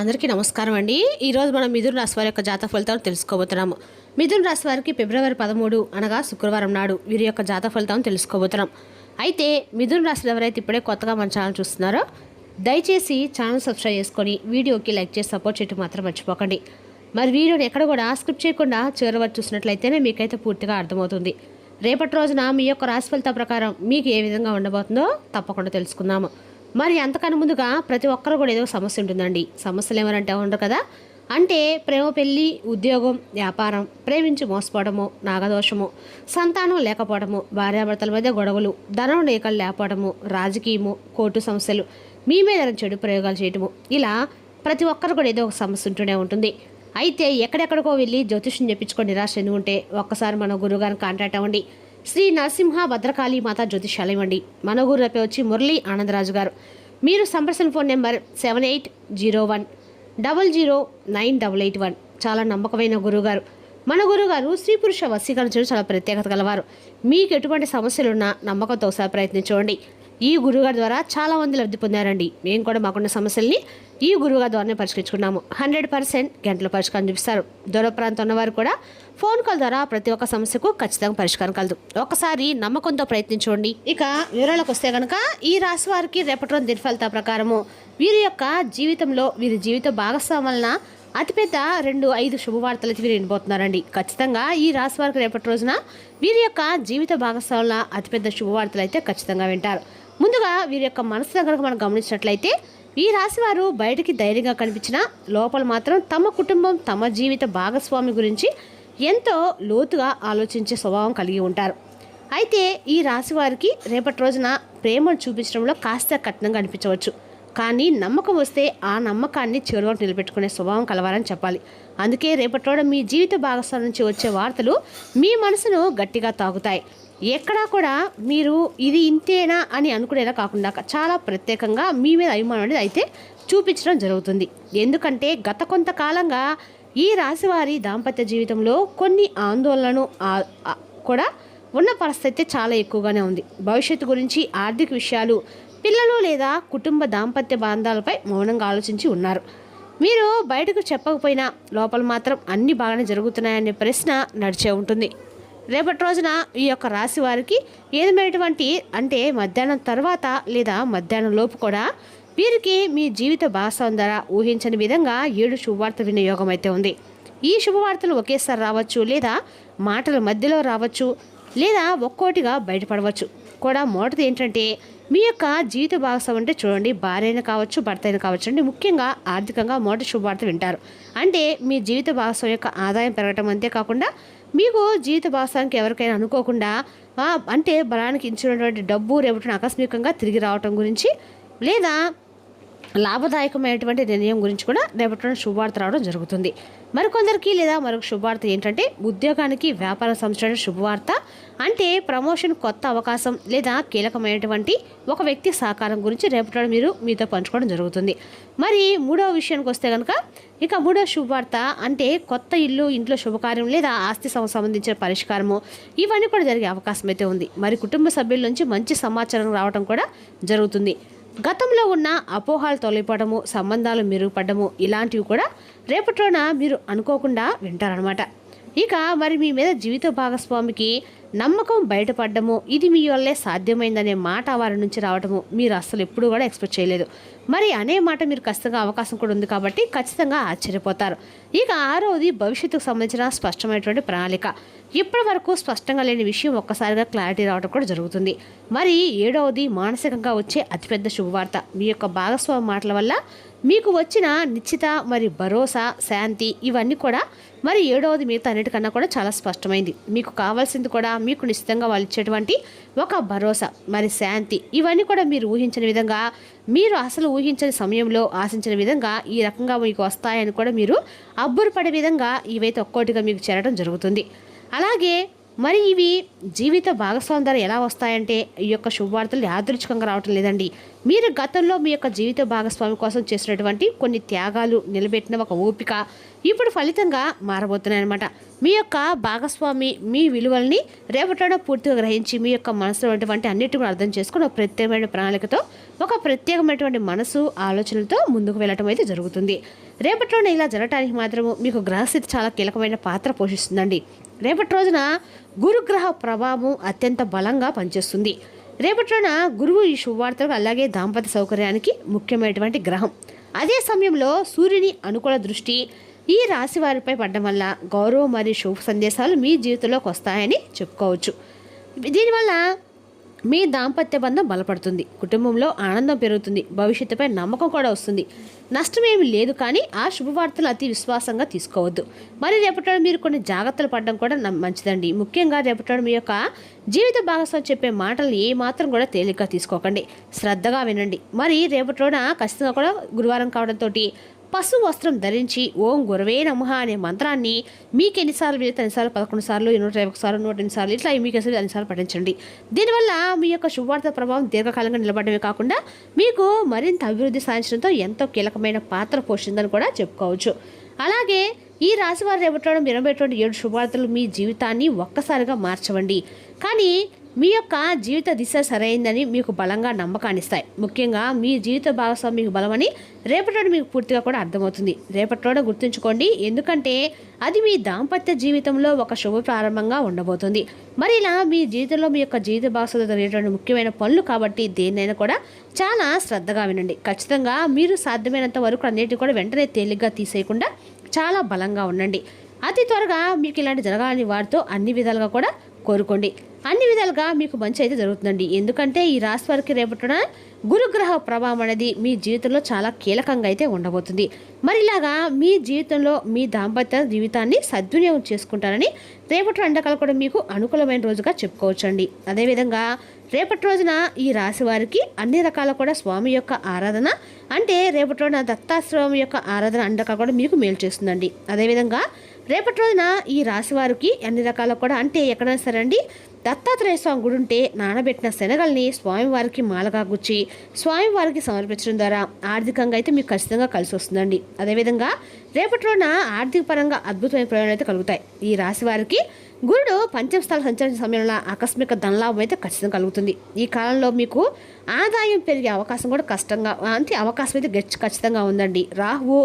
అందరికీ నమస్కారం అండి. ఈరోజు మనం మిథున రాశి వారి యొక్క జాతక ఫలితాలను తెలుసుకోబోతున్నాము. మిథున రాశి వారికి ఫిబ్రవరి పదమూడు అనగా శుక్రవారం నాడు వీరి యొక్క జాతక ఫలితాలను తెలుసుకోబోతున్నాం. అయితే మిథున రాశిలో ఎవరైతే ఇప్పుడే కొత్తగా మన ఛానల్ చూస్తున్నారో దయచేసి ఛానల్ సబ్స్క్రైబ్ చేసుకొని వీడియోకి లైక్ చేసి సపోర్ట్ చేయటం మాత్రం మర్చిపోకండి. మరి వీడియోని ఎక్కడ కూడా స్క్రిప్ట్ చేయకుండా చివరి వరకు చూసినట్లయితేనే మీకైతే పూర్తిగా అర్థమవుతుంది. రేపటి రోజున మీ యొక్క రాశి ఫలిత ప్రకారం మీకు ఏ విధంగా ఉండబోతుందో తప్పకుండా తెలుసుకుందాము. మరి అంతకన్నా ముందుగా ప్రతి ఒక్కరు కూడా ఏదో సమస్య ఉంటుందండి. సమస్యలు ఏమనంటే ఉండరు కదా. అంటే ప్రేమ పెళ్ళి ఉద్యోగం వ్యాపారం ప్రేమించి మోసపోవడము నాగదోషము సంతానం లేకపోవడము భార్యాభర్తల మధ్య గొడవలు ధనం నేకలు లేకపోవడము రాజకీయము కోర్టు సమస్యలు మీ మీద చెడు ప్రయోగాలు చేయటము ఇలా ప్రతి ఒక్కరు కూడా ఏదో ఒక సమస్య ఉంటూనే ఉంటుంది. అయితే ఎక్కడెక్కడికో వెళ్ళి జ్యోతిష్యం చెప్పించుకొని నిరాశ చెంది ఉంటే ఒక్కసారి మన గురువుగారిని కాంటాక్ట్ అవ్వండి. శ్రీ నరసింహ భద్రకాళి మాత జ్యోతిషాలయం అండి. మన రేపే వచ్చి మురళీ ఆనందరాజు గారు. మీరు సంప్రసన phone number seven eight zero one double zero nine double eight one. చాలా నమ్మకమైన గురువుగారు. మన గురుగారు స్త్రీ పురుష వశీకరించడం చాలా ప్రత్యేకత గలవారు. మీకు ఎటువంటి సమస్యలున్నా నమ్మకంతో ఒకసారి ప్రయత్నించండి. ఈ గురుగారి ద్వారా చాలామంది లబ్ధి పొందారండి. మేము కూడా మాకున్న సమస్యల్ని ఈ గురువుగారి ద్వారానే పరిష్కరించుకున్నాము. హండ్రెడ్ పర్సెంట్ గంటల పరిష్కారం చూపిస్తారు. దూర ప్రాంతం ఉన్నవారు కూడా ఫోన్ కాల్ ద్వారా ప్రతి ఒక్క సమస్యకు ఖచ్చితంగా పరిష్కారం కలదు. ఒకసారి నమ్మకంతో ప్రయత్నించండి. ఇక వివరాలకు వస్తే కనుక ఈ రాశి వారికి రేపటి రోజు దిన ప్రకారము వీరి యొక్క జీవితంలో వీరి జీవిత భాగస్వామి వలన అతిపెద్ద రెండు ఐదు శుభవార్తలు అయితే వీరు వినబోతున్నారండి. ఖచ్చితంగా ఈ రాశి వారికి రేపటి రోజున వీరి యొక్క జీవిత భాగస్వాముల అతిపెద్ద శుభవార్తలు అయితే ఖచ్చితంగా వింటారు. ముందుగా వీరి యొక్క మనసు దగ్గర మనం గమనించినట్లయితే ఈ రాశివారు బయటికి ధైర్యంగా కనిపించిన లోపల మాత్రం తమ కుటుంబం తమ జీవిత భాగస్వామి గురించి ఎంతో లోతుగా ఆలోచించే స్వభావం కలిగి ఉంటారు. అయితే ఈ రాశి వారికి రేపటి రోజున ప్రేమను చూపించడంలో కాస్త కఠినంగా అనిపించవచ్చు. కానీ నమ్మకం వస్తే ఆ నమ్మకాన్ని చివరిగా నిలబెట్టుకునే స్వభావం కలవాలని చెప్పాలి. అందుకే రేపటి మీ జీవిత భాగస్వామి నుంచి వచ్చే వార్తలు మీ మనసును గట్టిగా తాగుతాయి ఎక్కడా కూడా మీరు ఇది ఇంతేనా అని అనుకునేలా కాకుండా చాలా ప్రత్యేకంగా మీ మీద అభిమానం అనేది అయితే చూపించడం జరుగుతుంది. ఎందుకంటే గత కొంతకాలంగా ఈ రాశివారి దాంపత్య జీవితంలో కొన్ని ఆందోళనను కూడా ఉన్న పరిస్థితి చాలా ఎక్కువగానే ఉంది. భవిష్యత్తు గురించి ఆర్థిక విషయాలు పిల్లలు లేదా కుటుంబ దాంపత్య బంధాలపై మౌనంగా ఆలోచించి ఉన్నారు. మీరు బయటకు చెప్పకపోయినా లోపల మాత్రం అన్ని బాగానే జరుగుతున్నాయనే ప్రశ్న నడిచే ఉంటుంది. రేపటి రోజున ఈ యొక్క రాశి వారికి ఏదమైనటువంటి అంటే మధ్యాహ్నం తర్వాత లేదా మధ్యాహ్నం లోపు కూడా వీరికి మీ జీవిత భాగస్వామి ద్వారా ఊహించని విధంగా ఏడు శుభవార్త వినియోగం అయితే ఉంది. ఈ శుభవార్తలు ఒకేసారి రావచ్చు లేదా మాటల మధ్యలో రావచ్చు లేదా ఒక్కోటిగా బయటపడవచ్చు. కూడా మొదటిది ఏంటంటే మీ యొక్క జీవిత భాగస్వామి అంటే చూడండి భార్య అయినా కావచ్చు భర్త అయినా కావచ్చు అంటే ముఖ్యంగా ఆర్థికంగా మొదటి శుభవార్త వింటారు. అంటే మీ జీవిత భాగస్వామి యొక్క ఆదాయం పెరగటం అంతేకాకుండా మీకు జీవిత భాగస్వామికి ఎవరికైనా అనుకోకుండా అంటే బలానికి ఇచ్చినటువంటి డబ్బు రేపటిన ఆకస్మికంగా తిరిగి రావటం గురించి లేదా లాభదాయకమైనటువంటి నిర్ణయం గురించి కూడా రేపటి శుభవార్త రావడం జరుగుతుంది. మరికొందరికి లేదా మరొక శుభవార్త ఏంటంటే ఉద్యోగానికి వ్యాపార సంస్థ శుభవార్త అంటే ప్రమోషన్ కొత్త అవకాశం లేదా కీలకమైనటువంటి ఒక వ్యక్తి సహకారం గురించి రేపటి మీరు మీతో పంచుకోవడం జరుగుతుంది. మరి మూడవ విషయానికి వస్తే కనుక ఇక మూడో శుభవార్త అంటే కొత్త ఇల్లు ఇంట్లో శుభకార్యం లేదా ఆస్తి సం- సంబంధించిన పరిష్కారము ఇవన్నీ కూడా జరిగే అవకాశం అయితే ఉంది. మరి కుటుంబ సభ్యుల నుంచి మంచి సమాచారం రావడం కూడా జరుగుతుంది. గతంలో ఉన్న అపోహాలు తొలగిపోవడము సంబంధాలు మెరుగుపడము ఇలాంటివి కూడా రేపటిలోన మీరు అనుకోకుండా వింటారనమాట ఇక మరి మీ మీద జీవిత భాగస్వామికి నమ్మకం బయటపడడము ఇది మీ వల్లే సాధ్యమైందనే మాట వారి నుంచి రావడము మీరు అస్సలు ఎప్పుడు కూడా ఎక్స్పెక్ట్ చేయలేదు. మరి అనే మాట మీరు ఖచ్చితంగా అవకాశం కూడా ఉంది కాబట్టి ఖచ్చితంగా ఆశ్చర్యపోతారు. ఇక ఆరోది భవిష్యత్తుకు సంబంధించిన స్పష్టమైనటువంటి ప్రణాళిక. ఇప్పటి వరకు స్పష్టంగా లేని విషయం ఒక్కసారిగా క్లారిటీ రావడం కూడా జరుగుతుంది. మరి ఏడవది మానసికంగా వచ్చే అతిపెద్ద శుభవార్త. మీ యొక్క భాగస్వామి మాటల వల్ల మీకు వచ్చిన నిశ్చిత మరి భరోసా శాంతి ఇవన్నీ కూడా మరి ఏడవది మిగతా అన్నిటికన్నా కూడా చాలా స్పష్టమైంది. మీకు కావాల్సింది కూడా మీకు నిశ్చితంగా వాళ్ళు ఇచ్చేటువంటి ఒక భరోసా మరి శాంతి ఇవన్నీ కూడా మీరు ఊహించిన విధంగా మీరు అసలు ఊహించని సమయంలో ఆశించిన విధంగా ఈ రకంగా మీకు వస్తాయని కూడా మీరు అబ్బురపడే విధంగా ఇవైతే ఒక్కోటిగా మీకు చేరడం జరుగుతుంది. అలాగే మరి ఇవి జీవిత భాగస్వామి ద్వారా ఎలా వస్తాయంటే ఈ యొక్క శుభవార్తలు యాదృచ్ఛికంగా రావటం లేదండి. మీరు గతంలో మీ యొక్క జీవిత భాగస్వామి కోసం చేసినటువంటి కొన్ని త్యాగాలు నిలబెట్టిన ఒక ఓపిక ఇప్పుడు ఫలితంగా మారబోతున్నాయన్నమాట. మీ యొక్క భాగస్వామి మీ విలువల్ని రేపటిలో పూర్తిగా గ్రహించి మీ యొక్క మనసులో ఉన్నటువంటి అన్నిటి కూడా అర్థం చేసుకుని ఒక ప్రత్యేకమైన ప్రణాళికతో ఒక ప్రత్యేకమైనటువంటి మనసు ఆలోచనలతో ముందుకు వెళ్ళటం అయితే జరుగుతుంది. రేపటిలోనే ఇలా జరగటానికి మాత్రము మీకు గ్రహస్థితి చాలా కీలకమైన పాత్ర పోషిస్తుందండి. రేపటి రోజున గురుగ్రహ ప్రభావం అత్యంత బలంగా పనిచేస్తుంది. రేపటిన గురువు ఈ శుభవార్తలకు అలాగే దాంపత్య సౌకర్యానికి ముఖ్యమైనటువంటి గ్రహం. అదే సమయంలో సూర్యుని అనుకూల దృష్టి ఈ రాశి వారిపై పడడం వల్ల గౌరవం మరియు శుభ సందేశాలు మీ జీవితంలోకి వస్తాయని చెప్పుకోవచ్చు. దీనివల్ల మీ దాంపత్య బంధం బలపడుతుంది. కుటుంబంలో ఆనందం పెరుగుతుంది. భవిష్యత్తుపై నమ్మకం కూడా వస్తుంది. నష్టమేమి లేదు కానీ ఆ శుభవార్తలు అతి విశ్వాసంగా తీసుకోవద్దు. మరి రేపటి మీరు కొన్ని జాగ్రత్తలు పడడం కూడా మంచిదండి. ముఖ్యంగా రేపటి మీ యొక్క జీవిత భాగస్వామి చెప్పే మాటలు ఏ మాత్రం కూడా తేలిగ్గా తీసుకోకండి. శ్రద్ధగా వినండి. మరి రేపటి ఖచ్చితంగా కూడా గురువారం కావడంతో పశు వస్త్రం ధరించి ఓం గురవే నమ అనే మంత్రాన్ని మీకు ఎన్నిసార్లు వీలైతే ఎన్నిసార్లు పదకొండు సార్లు నూట ఇరవై సార్లు నూట ఎనిమిది సార్లు ఇట్లా మీకు ఎసరి అన్నిసార్లు పఠించండి. దీనివల్ల మీ యొక్క శుభవార్త ప్రభావం దీర్ఘకాలంగా నిలబడమే కాకుండా మీకు మరింత అభివృద్ధి సాధించడంతో ఎంతో కీలకమైన పాత్ర పోషిందని కూడా చెప్పుకోవచ్చు. అలాగే ఈ రాశివారు వారు ఇరవై ఏడు శుభవార్తలు మీ జీవితాన్ని ఒక్కసారిగా మార్చవండి. కానీ మీ యొక్క జీవిత దిశ సరైందని మీకు బలంగా నమ్మకాన్నిస్తాయి. ముఖ్యంగా మీ జీవిత భాగస్వామి మీకు బలమని రేపటి మీకు పూర్తిగా కూడా అర్థమవుతుంది. రేపటిలోనే గుర్తుంచుకోండి ఎందుకంటే అది మీ దాంపత్య జీవితంలో ఒక శుభ ప్రారంభంగా ఉండబోతుంది. మరి ఇలా మీ జీవితంలో మీ యొక్క జీవిత భాగస్వామి జరిగేటువంటి ముఖ్యమైన పనులు కాబట్టి దేన్నైనా కూడా చాలా శ్రద్ధగా వినండి. ఖచ్చితంగా మీరు సాధ్యమైనంత వరకు అన్నిటిని కూడా వెంటనే తేలిగ్గా తీసేయకుండా చాలా బలంగా ఉండండి. అతి త్వరగా మీకు ఇలాంటి జరగాలని వారితో అన్ని విధాలుగా కూడా కోరుకోండి. అన్ని విధాలుగా మీకు మంచి అయితే జరుగుతుందండి. ఎందుకంటే ఈ రాశి వారికి రేపటిన గురుగ్రహ ప్రభావం అనేది మీ జీవితంలో చాలా కీలకంగా అయితే ఉండబోతుంది. మరి ఇలాగా మీ జీవితంలో మీ దాంపత్య జీవితాన్ని సద్వినియోగం చేసుకుంటారని రేపటి ఎండాకాలం కూడా మీకు అనుకూలమైన రోజుగా చెప్పుకోవచ్చండి. అదేవిధంగా రేపటి రోజున ఈ రాశి వారికి అన్ని రకాల కూడా స్వామి యొక్క ఆరాధన అంటే రేపటి రోజున దత్తాశ్రమం యొక్క ఆరాధన అండక కూడా మీకు మేలు చేస్తుందండి. అదేవిధంగా రేపటి రోజున ఈ రాశి వారికి అన్ని రకాల కూడా అంటే ఎక్కడైనా సరే అండి దత్తాత్రేయ స్వామి గుడి ఉంటే నానబెట్టిన శనగల్ని స్వామివారికి మాలగా గుచ్చి స్వామివారికి సమర్పించడం ద్వారా ఆర్థికంగా అయితే మీకు ఖచ్చితంగా కలిసి వస్తుందండి. అదేవిధంగా రేపటి రోజున ఆర్థిక పరంగా అద్భుతమైన ప్రయోజనాలు అయితే కలుగుతాయి. ఈ రాశి వారికి గురుడు పంచమ సంచరించిన సమయంలో ఆకస్మిక ధనలాభం అయితే ఖచ్చితంగా కలుగుతుంది. ఈ కాలంలో మీకు ఆదాయం పెరిగే అవకాశం కూడా కష్టంగా అంటే అవకాశం అయితే గచ్చి ఖచ్చితంగా ఉందండి. రాహువు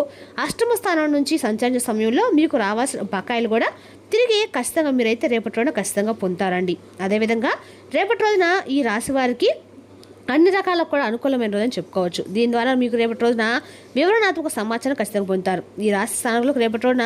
అష్టమ స్థానం నుంచి సంచరించిన సమయంలో మీకు రావాల్సిన బకాయిలు కూడా తిరిగి ఖచ్చితంగా మీరైతే రేపటి రోజున ఖచ్చితంగా పొందుతారండి. అదేవిధంగా రేపటి రోజున ఈ రాశి వారికి అన్ని రకాలకు కూడా అనుకూలమైన రోజని చెప్పుకోవచ్చు. దీని ద్వారా మీకు రేపటి రోజున వివరణాత్మక సమాచారం ఖచ్చితంగా పొందుతారు. ఈ రాశి స్థానంలో రేపటి రోజున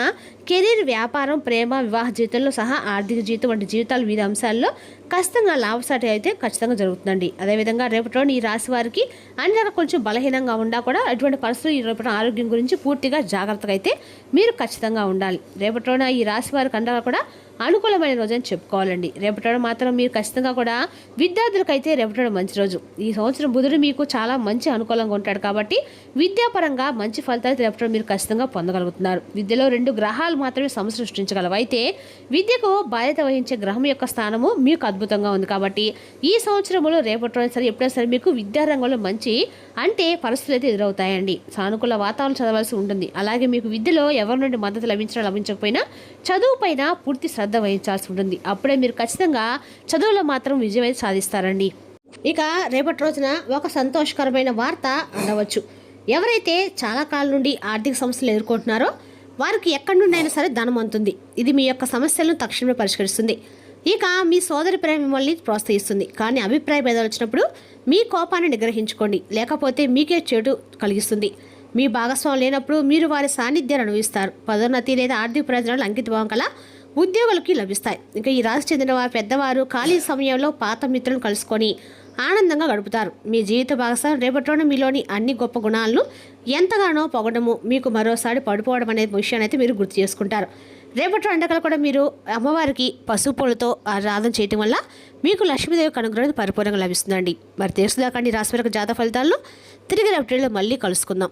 కెరీర్ వ్యాపారం ప్రేమ వివాహ జీవితంలో సహా ఆర్థిక జీవితం వంటి జీవితాలు వివిధ అంశాల్లో ఖచ్చితంగా లాభసాటి అయితే ఖచ్చితంగా జరుగుతుందండి. అదేవిధంగా రేపటి రోజున ఈ రాశి వారికి అన్ని రకాల కొంచెం బలహీనంగా ఉండా కూడా అటువంటి పరిస్థితులు ఈ రేపటి ఆరోగ్యం గురించి పూర్తిగా జాగ్రత్తగా అయితే మీరు ఖచ్చితంగా ఉండాలి. రేపటి రోజున ఈ రాశి వారికి అందరూ కూడా అనుకూలమైన రోజు అని చెప్పుకోవాలండి. రేపటి మాత్రం మీరు ఖచ్చితంగా కూడా విద్యార్థులకైతే రేపటి మంచి రోజు. ఈ సంవత్సరం బుధుడు మీకు చాలా మంచి అనుకూలంగా ఉంటాడు కాబట్టి విద్యాపరంగా మంచి ఫలితాలు రేపటి మీరు ఖచ్చితంగా పొందగలుగుతున్నారు. విద్యలో రెండు గ్రహాలు మాత్రమే సమస్య సృష్టించగలవు. అయితే విద్యకు బాధ్యత వహించే గ్రహం యొక్క స్థానము మీకు అద్భుతంగా ఉంది కాబట్టి ఈ సంవత్సరంలో రేపటి సరే ఎప్పుడైనా సరే మీకు విద్యారంగంలో మంచి అంటే పరిస్థితులు అయితే ఎదురవుతాయండి. సానుకూల వాతావరణం చదవాల్సి ఉంటుంది. అలాగే మీకు విద్యలో ఎవరి నుండి మద్దతు లభించడం లభించకపోయినా చదువు పైన పూర్తి శ్రద్ధ వహించాల్సి ఉంటుంది. అప్పుడే మీరు ఖచ్చితంగా చదువులో మాత్రం విజయం అయితే సాధిస్తారండి. ఇక రేపటి రోజున ఒక సంతోషకరమైన వార్త ఉండవచ్చు ఎవరైతే చాలా కాలం నుండి ఆర్థిక సమస్యలు ఎదుర్కొంటున్నారో వారికి ఎక్కడి నుండి అయినా సరే ధనం అందుతుంది. ఇది మీ యొక్క సమస్యలను తక్షణమే పరిష్కరిస్తుంది. ఇక మీ సోదరి ప్రేమ మిమ్మల్ని ప్రోత్సహిస్తుంది. కానీ అభిప్రాయ భేదాలు వచ్చినప్పుడు మీ కోపాన్ని నిగ్రహించుకోండి. లేకపోతే మీకే చెడు కలిగిస్తుంది. మీ భాగస్వామి లేనప్పుడు మీరు వారి సాన్నిధ్యాన్ని అనుభవిస్తారు. పదోన్నతి లేదా ఆర్థిక ప్రయోజనాలు అంకితభావం కల ఉద్యోగులకి లభిస్తాయి. ఇంకా ఈ రాశి చెందిన వారి పెద్దవారు ఖాళీ సమయంలో పాత మిత్రులను కలుసుకొని ఆనందంగా గడుపుతారు. మీ జీవిత భాగస్వామి రేపటిలోనే మీలోని అన్ని గొప్ప గుణాలను ఎంతగానో పొగడము మీకు మరోసారి పడిపోవడం అనే విషయాన్ని అయితే మీరు గుర్తు చేసుకుంటారు. రేపటి ఎండకలు కూడా మీరు అమ్మవారికి పసుపు పూలతో ఆరాధన చేయటం వల్ల మీకు లక్ష్మీదేవి అనుగ్రహం పరిపూర్ణంగా లభిస్తుందండి. మరి తెలుసుదాకండి రాశి వరకు జాత ఫలితాలను తిరిగి రేపటిలో మళ్ళీ కలుసుకుందాం.